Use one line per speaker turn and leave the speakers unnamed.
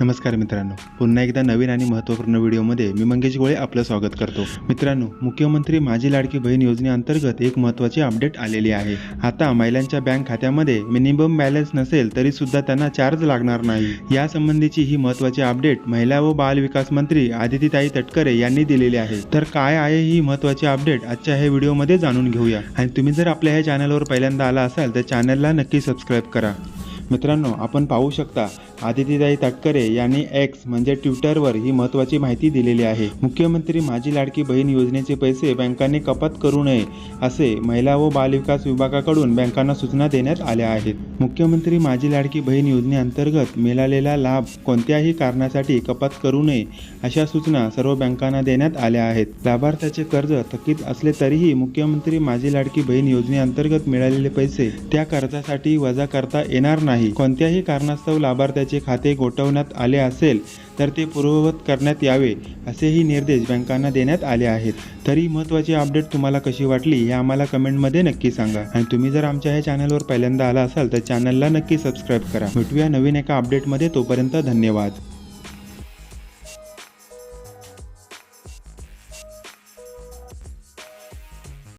नमस्कार मित्रांनो. पुन्हा एकदा नवीन आणि महत्त्वपूर्ण व्हिडिओमध्ये मी मंगेश गोळे आपलं स्वागत करतो. मित्रांनो मुख्यमंत्री माझी लाडकी बहीण योजनेअंतर्गत एक महत्त्वाची अपडेट आलेली आहे. आता महिलांच्या बँक खात्यामध्ये मिनिमम बॅलन्स नसेल तरी सुद्धा त्यांना चार्ज लागणार नाही. यासंबंधीची ही महत्त्वाची अपडेट महिला व बाल विकास मंत्री आदितीताई तटकरे यांनी दिलेली आहे. तर काय आहे ही महत्त्वाची अपडेट आजच्या ह्या व्हिडिओमध्ये जाणून घेऊया. आणि तुम्ही जर आपल्या ह्या चॅनलवर पहिल्यांदा आला असाल तर चॅनलला नक्की सबस्क्राईब करा. मित्रांनो आपण पाहू शकता आदितीताई तटकरे यांनी एक्स म्हणजे ट्विटरवर ही महत्त्वाची माहिती दिलेली आहे. मुख्यमंत्री माझी लाडकी बहीण योजनेचे पैसे बँकांनी कपात करू नये असे महिला व बालविकास विभागाकडून बँकांना सूचना देण्यात आल्या आहेत. मुख्यमंत्री माझी लाडकी बहीण योजनेअंतर्गत मिळालेला लाभ कोणत्याही कारणासाठी कपात करू नये अशा सूचना सर्व बँकांना देण्यात आल्या आहेत. लाभार्थ्याचे कर्ज थकीत असले तरीही मुख्यमंत्री माझी लाडकी बहीण योजनेअंतर्गत मिळालेले पैसे त्या कर्जासाठी वजा करता येणार नाही. कोणत्याही कारणास्तव लाभार्थ्याचे खाते गोठवण्यात आले असेल तर ते पूर्ववत करण्यात यावे असेही निर्देश बँकांना देण्यात आले आहेत. तरी महत्त्वाची अपडेट तुम्हाला कशी वाटली हे आम्हाला कमेंटमध्ये नक्की सांगा. आणि तुम्ही जर आमच्या ह्या चॅनलवर पहिल्यांदा आला असाल तर चॅनलला नक्की सबस्क्राईब करा. भेटूया नवीन एका अपडेटमध्ये तोपर्यंत धन्यवाद.